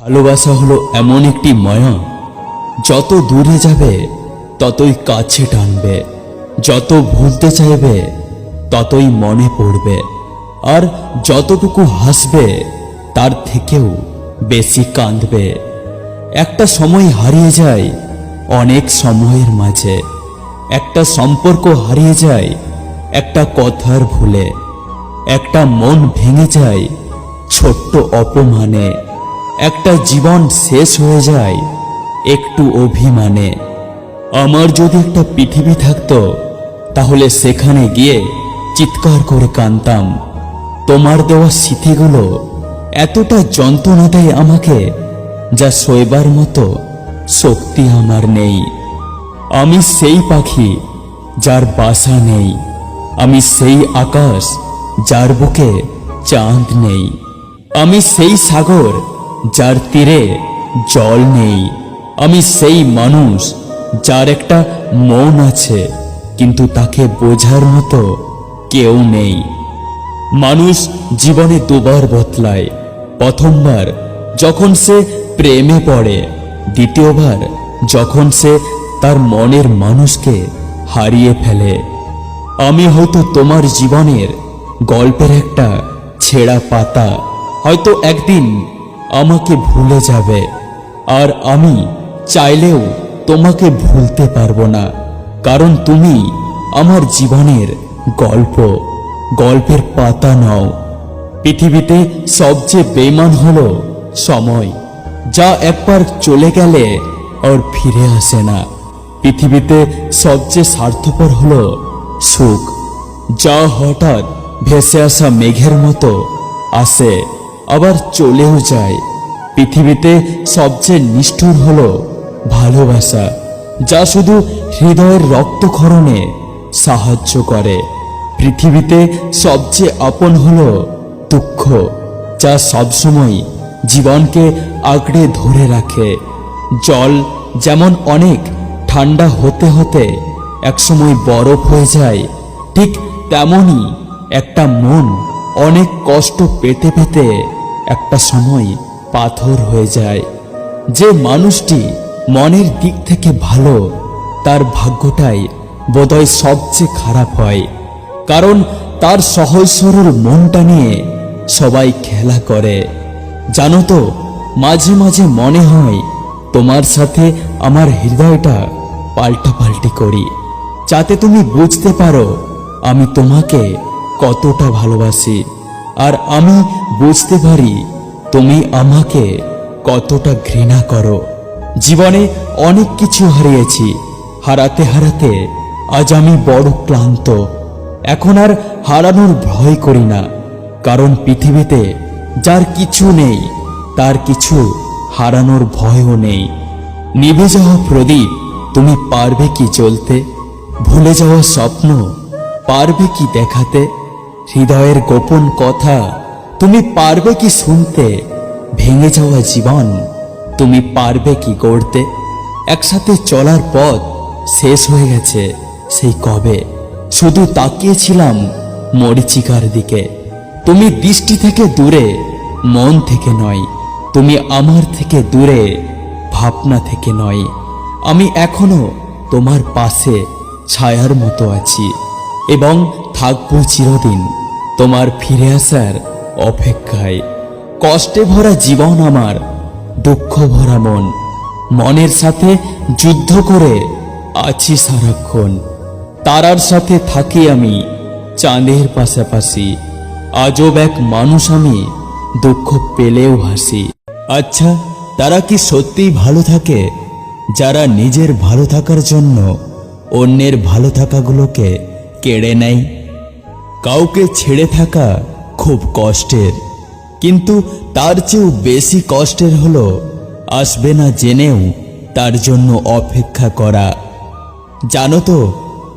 ভালোবাসা হলো এমন একটি মায়া। যত দূরে যাবে, ততই কাছে টানবে। যত ভুলতে চাইবে, ততই মনে পড়বে। আর যতটুকু হাসবে, তার থেকেও বেশি কাঁদবে। একটা সময় হারিয়ে যায় অনেক সময়ের মাঝে। একটা সম্পর্ক হারিয়ে যায় একটা কথার ভুলে। একটা মন ভেঙে যায় ছোট্ট অপমানে। একটা জীবন শেষ হয়ে যায় একটু অভিমানে। আমার যদি একটা পৃথিবী থাকতো, তাহলে সেখানে গিয়ে চিৎকার করে কানতাম তোমার দেওয়া স্মৃতিগুলো এতটা যন্ত্রণা দেয় আমাকে, যা সইবার মতো শক্তি আমার নেই। আমি সেই পাখি যার বাসা নেই। আমি সেই আকাশ যার বুকে চাঁদ নেই। আমি সেই সাগর যার তীরে জল নেই। আমি সেই মানুষ যার একটা মন আছে, কিন্তু তাকে বোঝার মতো কেউ নেই। মানুষ জীবনে দুবার বদলায়। প্রথমবার যখন সে প্রেমে পড়ে, দ্বিতীয়বার যখন সে তার মনের মানুষকে হারিয়ে ফেলে। আমি হয়তো তোমার জীবনের গল্পের একটা ছেঁড়া পাতা, হয়তো একদিন আমাকে ভুলে যাবে। আর আমি চাইলেও তোমাকে ভুলতে পারব না। কারণ তুমি আমার জীবনের গল্প, গল্পের পাতা নও। পৃথিবীতে সবচেয়ে বেমান হলো সময়, যা একবার চলে গেলে আর ফিরে আসে না। পৃথিবীতে সবচেয়ে স্বার্থপর হল সুখ, যা হঠাৎ ভেসে আসা মেঘের মতো আসে। আবার চলেও যায়। পৃথিবীতে সবচেয়ে নিষ্ঠুর হল ভালোবাসা, যা শুধু হৃদয়ের রক্তক্ষরণে সাহায্য করে। পৃথিবীতে সবচেয়ে আপন হল দুঃখ, যা সবসময় জীবনকে আঁকড়ে ধরে রাখে। জল যেমন অনেক ঠান্ডা হতে হতে একসময় বরফ হয়ে যায়, ঠিক তেমনই একটা মন অনেক কষ্ট পেতে পেতে একটা সময় পাথর হয়ে যায়। যে মানুষটি মনের দিক থেকে ভালো, তার ভাগ্যটাই বোধহয় সবচেয়ে খারাপ হয়। কারণ তার সহজ সরল মনটা নিয়ে সবাই খেলা করে। জানো তো, মাঝে মাঝে মনে হয়, তোমার সাথে আমার হৃদয়টা পাল্টাপাল্টি করি। যাতে তুমি বুঝতে পারো, আমি তোমাকে কতটা ভালোবাসি। আর আমি বুঝতে পারি তুমি আমাকে কতটা ঘৃণা করো। জীবনে অনেক কিছু হারিয়েছি। হারাতে হারাতে আজ আমি বড় ক্লান্ত। এখন আর হারানোর ভয় করি না। কারণ পৃথিবীতে যার কিছু নেই, তার কিছু হারানোর ভয়ও নেই। নিভে যাওয়া প্রদীপ, তুমি পারবে কি চলতে? ভুলে যাওয়া স্বপ্ন, পারবে কি দেখাতে? হৃদয়ের গোপন কথা তুমি পারবে কি শুনতে? ভেঙে যাওয়া জীবন তুমি পারবে কি গড়তে? একসাথে চলার পথ শেষ হয়ে গেছে সেই কবে? শুধু তাকিয়েছিলাম মরিচিকার দিকে। তুমি দৃষ্টি থেকে দূরে, মন থেকে নয়। তুমি আমার থেকে দূরে, ভাবনা থেকে নয়। আমি এখনও তোমার পাশে, ছায়ার মতো আছি। এবং থাকব চিরদিন। তোমার ফিরে আসার অপেক্ষায়। কষ্টে ভরা জীবন আমার, দুঃখ ভরা মন। মনের সাথে যুদ্ধ করে আছি সারাক্ষণ। তারার সাথে থাকি আমি চাঁদের পাশাপাশি। আজব এক মানুষ আমি, দুঃখ পেলেও হাসি। আচ্ছা তারা কি সত্যিই ভালো থাকে? যারা নিজের ভালো থাকার জন্য অন্যের ভালো থাকাগুলোকে কেড়ে নেয়? কাউকে ছেড়ে থাকা খুব কষ্টের। কিন্তু তার চেয়েও বেশি কষ্টের হলো, আসবে না জেনেও তার জন্য অপেক্ষা করা। জানো তো,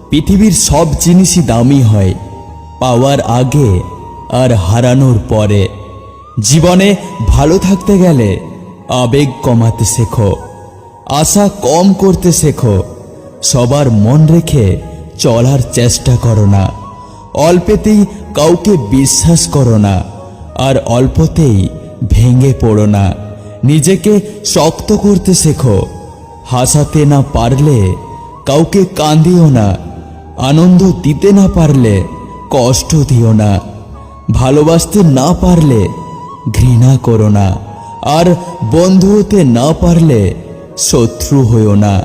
পৃথিবীর সব জিনিসই দামি হয়, পাওয়ার আগে আর হারানোর পরে। জীবনে ভালো থাকতে গেলে আবেগ কমাতে শেখো, আশা কম করতে শেখো, সবার মন রেখে চলার চেষ্টা করো না। অল্পেতেই কাউকে বিশ্বাস করো না, আর অল্পতেই ভেঙে পড়ো না। নিজেকে শক্ত করতে শেখো, হাসাতে না পারলে কাউকে কাঁদিও না, আনন্দ দিতে না পারলে কষ্ট দিও না, ভালোবাসতে না পারলে ঘৃণা করো না, আর বন্ধু হতে না পারলে শত্রু হইও না।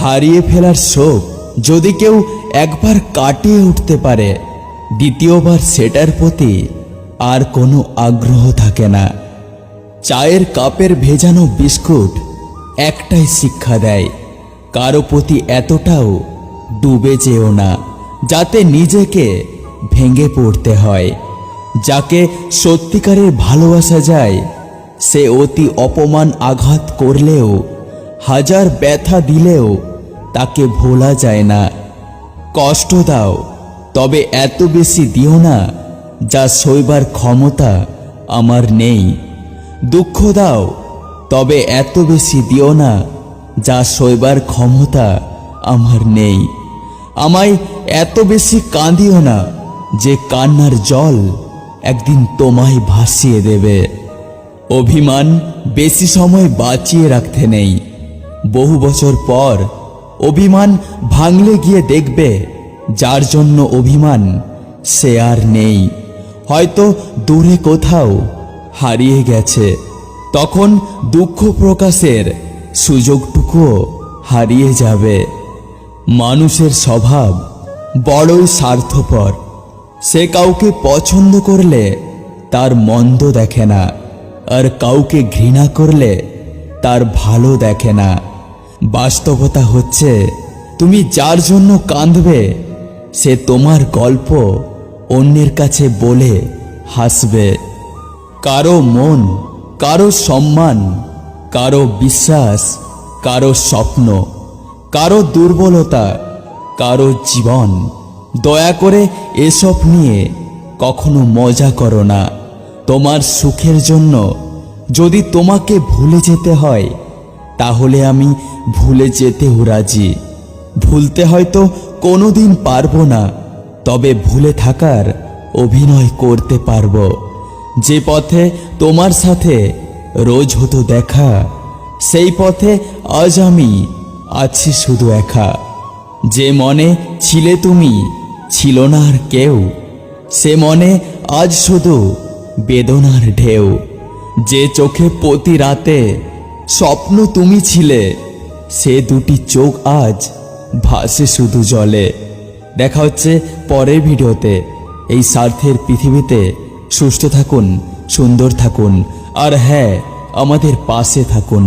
হারিয়ে ফেলার শোক যদি কেউ একবার কাটিয়ে উঠতে পারে, দ্বিতীয়বার সেটার প্রতি আর কোনো আগ্রহ থাকে না। চায়ের কাপের ভেজানো বিস্কুট একটাই শিক্ষা দেয়, কারও প্রতি এতটাও ডুবে যেও না, যাতে নিজেকে ভেঙে পড়তে হয়। যাকে সত্যিকারের ভালোবাসা যায়, সে অতি অপমান আঘাত করলেও, হাজার ব্যথা দিলেও তাকে ভোলা যায় না। কষ্ট দাও, তবে এত বেশি দিও না, যা সইবার ক্ষমতা আমার নেই। দুঃখ দাও, তবে এত বেশি দিও না, যা সইবার ক্ষমতা আমার নেই। আমায় এত বেশি কাঁদিও না, যে কান্নার জল একদিন তোমায় ভাসিয়ে দেবে। অভিমান বেশি সময় বাঁচিয়ে রাখতে নেই। বহু বছর পর অভিমান ভাঙলে গিয়ে দেখবে, যার জন্য অভিমান সে আর নেই। হয়তো দূরে কোথাও হারিয়ে গেছে। তখন দুঃখ প্রকাশের সুযোগটুকুও হারিয়ে যাবে। মানুষের স্বভাব বড়ই স্বার্থপর। সে কাউকে পছন্দ করলে তার মন্দ দেখে না, আর কাউকে ঘৃণা করলে তার ভালো দেখে না। বাস্তবতা হচ্ছে, তুমি যার জন্য কাঁদবে, সে তোমার গল্প অন্যের কাছে বলে হাসবে। কারও মন, কারও সম্মান, কারও বিশ্বাস, কারও স্বপ্ন, কারও দুর্বলতা, কারও জীবন। দয়া করে এসব নিয়ে কখনো মজা করো না। তোমার সুখের জন্য যদি তোমাকে ভুলে যেতে হয় তাহলে আমি ভুলে যেতেও রাজি। ভুলতে হয়তো কোনোদিন পারব না, তবে ভুলে থাকার অভিনয় করতে পারব। যে পথে তোমার সাথে রোজ হতো দেখা, সেই পথে আজ আমি আছি শুধু একা। যে মনে ছিলে তুমি, ছিল না আর কেউ। সে মনে আজ শুধু বেদনার ঢেউ। যে চোখে প্রতি রাতে স্বপ্ন তুমি ছিলে, সে দুটি চোখ আজ ভাসে শুধু জলে। দেখা হচ্ছে পরের ভিডিওতে। এই স্বার্থের পৃথিবীতে সুস্থ থাকুন, সুন্দর থাকুন, আর হ্যাঁ আমাদের পাশে থাকুন।